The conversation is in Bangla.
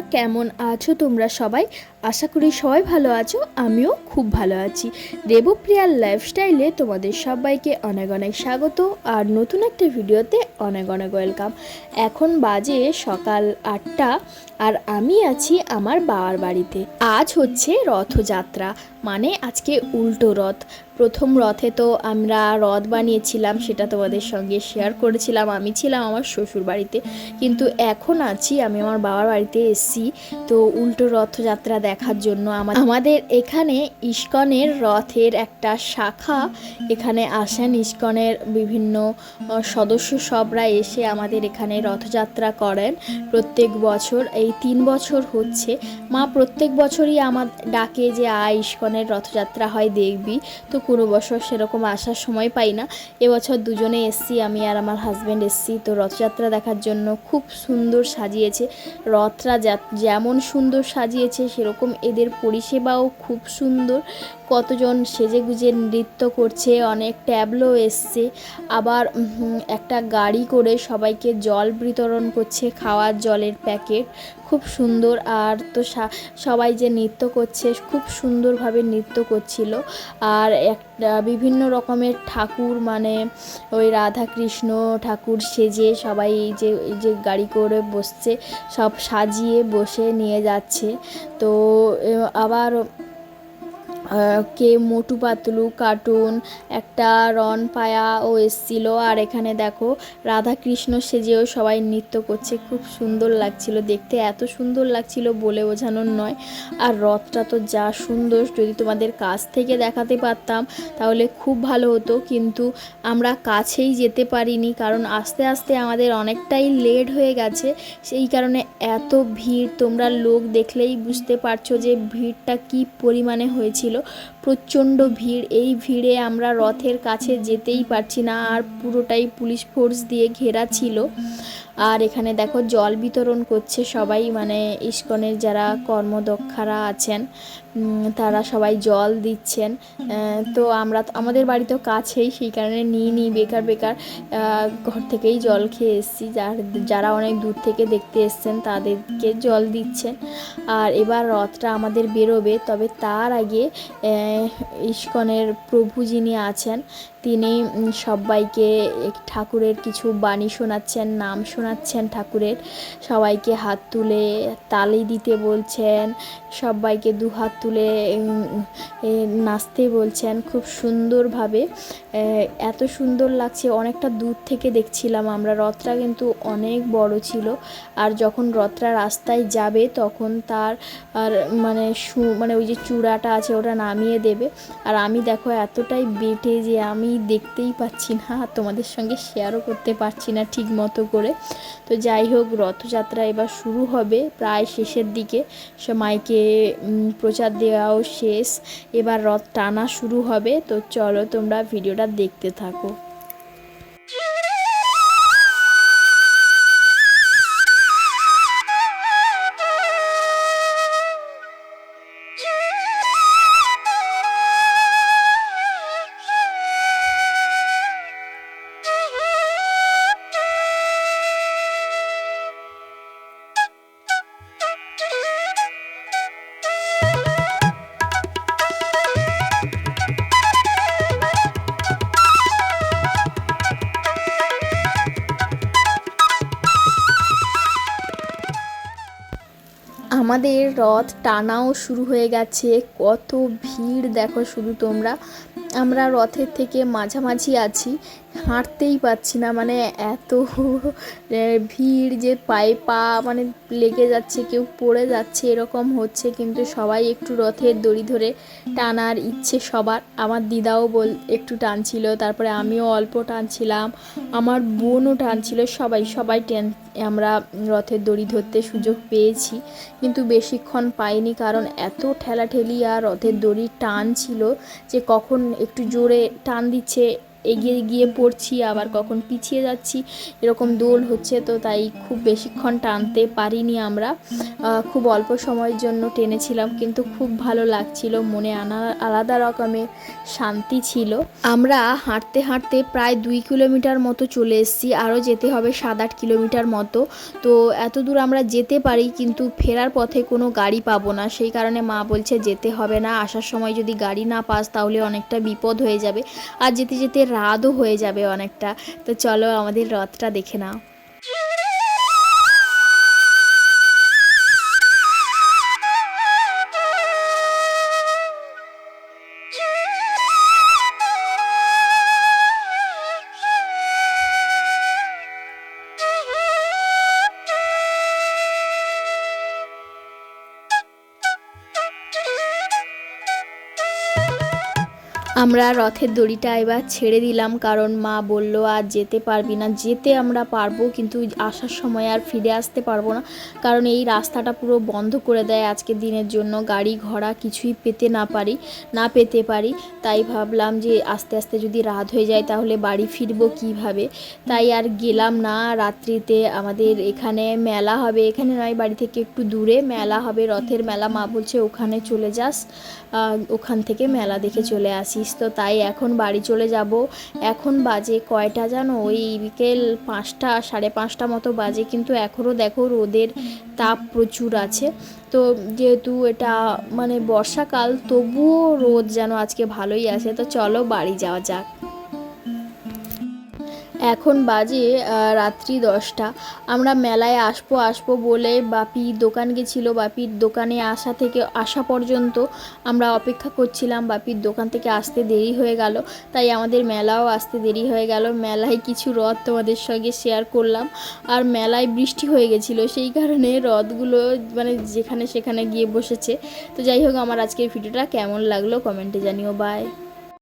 বন্ধুরা কেমন আছো তোমরা সবাই? আশা করি সবাই ভালো আছো, আমিও খুব ভালো আছি। দেবপ্রিয়ার লাইফস্টাইলে তোমাদের সবাইকে অনেক অনেক স্বাগত, আর নতুন একটা ভিডিওতে অনেক অনেক ওয়েলকাম এখন বাজে সকাল আটটা, আর আমি আছি আমার বাবার বাড়িতে। আজ হচ্ছে রথযাত্রা মানে আজকে উল্টো রথ। প্রথম রথে তো আমরা রথ বানিয়েছিলাম, সেটা তোমাদের সঙ্গে শেয়ার করেছিলাম। আমি ছিলাম আমার শ্বশুর বাড়িতে, কিন্তু এখন আছি আমি আমার বাবার বাড়িতে এসছি। তো উল্টো রথযাত্রা দেখার জন্য আমা- আমাদের এখানে ইস্কনের রথের একটা শাখা এখানে আসেন। ইস্কনের বিভিন্ন সদস্য সবরা এসে আমাদের এখানে রথযাত্রা করেন। প্রত্যেক বছর, এই তিন বছর হচ্ছে। মা প্রত্যেক বছরই আমার ডাকে যে আয় ইস্কনের রথযাত্রা হয়, দেখবি। তো কোনো বছর সেরকম আসার সময় পাই না। এবছর দুজনে এসছি, আমি আর আমার হাজব্যান্ড এসছি। তো রথযাত্রা দেখার জন্য খুব সুন্দর সাজিয়েছে। রথটা যা- যেমন সুন্দর সাজিয়েছে, সেরকম এদের পরিষেবাও খুব সুন্দর। কতজন সেজে গুজে নৃত্য করছে, অনেক ট্যাবলো এসছে। আবার একটা গাড়ি করে সবাইকে জল বিতরণ করছে, খাওয়ার জলের প্যাকেট। খুব সুন্দর। আর তো সবাই যে নৃত্য করছে, খুব সুন্দরভাবে নৃত্য করছিল। আর একটা বিভিন্ন রকমের ঠাকুর মানে ওই রাধাকৃষ্ণ ঠাকুর সেজে সবাই এই যে এই যে গাড়ি করে বসছে, সব সাজিয়ে বসে নিয়ে যাচ্ছে। তো আবার কে মোটু পাতলু, কার্টুন, একটা রন পায়া ও এসছিল। আর এখানে দেখো রাধা কৃষ্ণ সেজেও সবাই নৃত্য করছে। খুব সুন্দর লাগছিল দেখতে, এত সুন্দর লাগছিল বলে বোঝানোর নয়। আর রথটা তো যা সুন্দর, যদি তোমাদের কাছ থেকে দেখাতে পারতাম তাহলে খুব ভালো হতো। কিন্তু আমরা কাছেই যেতে পারিনি, কারণ আস্তে আস্তে আমাদের অনেকটাই লেট হয়ে গেছে। সেই কারণে এত ভিড়, তোমরা লোক দেখলেই বুঝতে পারছ যে ভিড়টা কি পরিমাণে হয়েছিল। প্রচণ্ড ভিড়। এই ভিড়ে আমরা রথের কাছে যেতেই পারছি না, আর পুরোটাই পুলিশ ফোর্স দিয়ে ঘেরা ছিল। আর এখানে দেখো জল বিতরণ করছে সবাই মানে ইস্কনের যারা কর্মদক্ষারা আছেন তারা সবাই জল দিচ্ছেন। তো আমরা আমাদের বাড়ি তো কাছেই, সেই কারণে নিয়ে নিই, বেকার বেকার ঘর থেকেই জল খেয়ে এসেছি। যার, যারা অনেক দূর থেকে দেখতে এসছেন, তাদেরকে জল দিচ্ছেন। আর এবার রথটা আমাদের বেরোবে, তবে তার আগে ইস্কনের প্রভু যিনি আছেন তিনি সবাইকে ঠাকুরের কিছু বাণী শোনাচ্ছেন, নাম শোনাচ্ছেন ঠাকুরের। সবাইকে হাত তুলে তালি দিতে বলছেন, সবাইকে দু হাত তুলে নাচতে বলছেন। খুব সুন্দরভাবে এত সুন্দর লাগছে। অনেকটা দূর থেকে দেখছিলাম আমরা। রথটা কিন্তু অনেক বড় ছিল। আর যখন রথটা রাস্তায় যাবে, তখন তার, আর মানে মানে ওই যে চূড়াটা আছে, ওটা নামিয়ে দেবে। আর আমি দেখো এতটাই বেটে যে আমি দেখতেই পাচ্ছি না, তোমাদের সঙ্গে শেয়ারও করতে পারছি না ঠিক মতো করে। তো যাই হোক, রথযাত্রা এবার শুরু হবে প্রায় শেষের দিকে। সময়কে প্রচার দেওয়াও শেষ। এবার রথ টানা শুরু হবে। তো চলো তোমরা ভিডিওটা দেখতে থাকো। আমাদের রথ টানাও শুরু হয়ে গেছে। কত ভিড় দেখো শুধু তোমরা। আমরা রথের থেকে মাঝামাঝি আছি, হাঁটতেই পাচ্ছি না মানে এত ভিড় যে পায়ে পা মানে লেগে যাচ্ছে, কেউ পড়ে যাচ্ছে, এরকম হচ্ছে, কিন্তু সবাই একটু রথের দড়ি ধরে টানার ইচ্ছে সবার। আমার দিদাও বল, একটু টানছিল, তারপরে আমিও অল্প টানছিলাম, আমার বোনও টানছিল, সবাই সবাই টেন, আমরা রথের দড়ি ধরতে সুযোগ পেয়েছি, কিন্তু বেশিক্ষণ পাইনি, কারণ এত ঠেলাঠেলি আর রথের দড়ি টান ছিল যে কখন একটু জোরে টান দিচ্ছে এগিয়ে গিয়ে পড়ছি, আবার কখন পিছিয়ে যাচ্ছি, এরকম দোল হচ্ছে তো তাই খুব বেশিক্ষণ টানতে পারিনি আমরা। খুব অল্প সময়ের জন্য টেনেছিলাম, কিন্তু খুব ভালো লাগছিল, মনে আনা, আলাদা রকমের শান্তি ছিল। আমরা হাঁটতে হাঁটতে প্রায় দুই কিলোমিটার মতো চলে এসেছি, আরও যেতে হবে সাত আট কিলোমিটার মতো। তো এত দূর আমরা যেতে পারি, কিন্তু ফেরার পথে কোনো গাড়ি পাবো না, সেই কারণে মা বলছে যেতে হবে না, আসার সময় যদি গাড়ি না পাস তাহলে অনেকটা বিপদ হয়ে যাবে। আর যেতে যেতে রাতও হয়ে যাবে অনেকটা। তো চলো আমাদের রথটা দেখে নাও। আমরা রথের দড়িটা এবার ছেড়ে দিলাম, কারণ মা বলল, আর যেতে পারবি না। যেতে আমরা পারব, কিন্তু আসার সময় আর ফিরে আসতে পারব না, কারণ এই রাস্তাটা পুরো বন্ধ করে দেয় আজকের দিনের জন্য। গাড়ি ঘোড়া কিছুই পেতে না পারি, না পেতে পারি। তাই ভাবলাম যে আস্তে আস্তে যদি রাত হয়ে যায় তাহলে বাড়ি ফিরবো কীভাবে? তাই আর গেলাম না। রাত্রিতে আমাদের এখানে মেলা হবে। এখানে নয়, বাড়ি থেকে একটু দূরে মেলা হবে, রথের মেলা। মা বলছে, ওখানে চলে যাস। ওখান থেকে মেলা দেখে চলে আসিস। তো, তাই এখন বাড়ি চলে যাব। এখন বাজে কয়টা জানো? ওই বিকেল পাঁচটা, সাড়ে পাঁচটা মতো বাজে। কিন্তু এখনও দেখো রোদের তাপ প্রচুর আছে। তো যেহেতু এটা মানে বর্ষাকাল, তবুও রোদ যেন আজকে ভালোই আছে। তো চলো বাড়ি যাওয়া যাক। এখন বাজে রাত্রি দশটা। আমরা মেলায় আসব আসব বলে বাপি দোকান গেছিল। বাপির দোকানে আসা থেকে, আসা পর্যন্ত আমরা অপেক্ষা করছিলাম। বাপির দোকান থেকে আসতে দেরি হয়ে গেল, তাই আমাদের মেলাও আসতে দেরি হয়ে গেল। মেলায় কিছু রথ তোমাদের সঙ্গে শেয়ার করলাম। আর মেলায় বৃষ্টি হয়ে গেছিল, সেই কারণে রথগুলো মানে যেখানে সেখানে গিয়ে বসেছে। তো যাই হোক, আমার আজকের ভিডিওটা কেমন লাগল কমেন্টে জানিও। বাই